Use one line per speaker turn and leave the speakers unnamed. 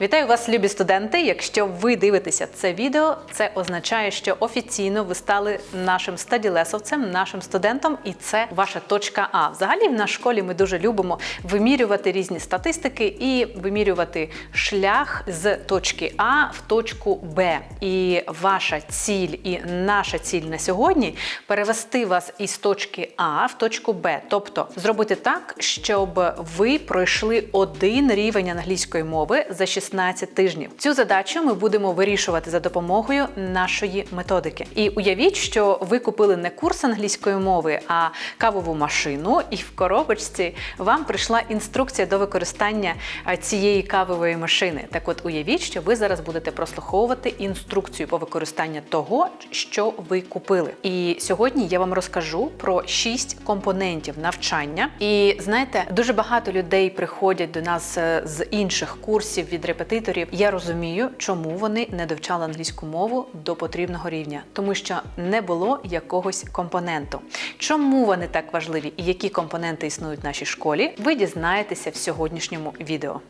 Вітаю вас, любі студенти. Якщо ви дивитеся це відео, це означає, що офіційно ви стали нашим стаділесовцем, нашим студентом, і це ваша точка А. Взагалі, в нашій школі ми дуже любимо вимірювати різні статистики і вимірювати шлях з точки А в точку Б. І ваша ціль і наша ціль на сьогодні перевести вас із точки А в точку Б, тобто зробити так, щоб ви пройшли один рівень англійської мови за 16 тижнів. Цю задачу ми будемо вирішувати за допомогою нашої методики. І уявіть, що ви купили не курс англійської мови, а кавову машину, і в коробочці вам прийшла інструкція до використання цієї кавової машини. Так от уявіть, що ви зараз будете прослуховувати інструкцію по використанню того, що ви купили. І сьогодні я вам розкажу про шість компонентів навчання. І знаєте, дуже багато людей приходять до нас е, з інших курсів від репетиторів. Я розумію, чому вони не довчали англійську мову до потрібного рівня, тому що не було якогось компоненту. Чому вони так важливі і які компоненти існують в нашій школі? Ви дізнаєтеся в сьогоднішньому відео.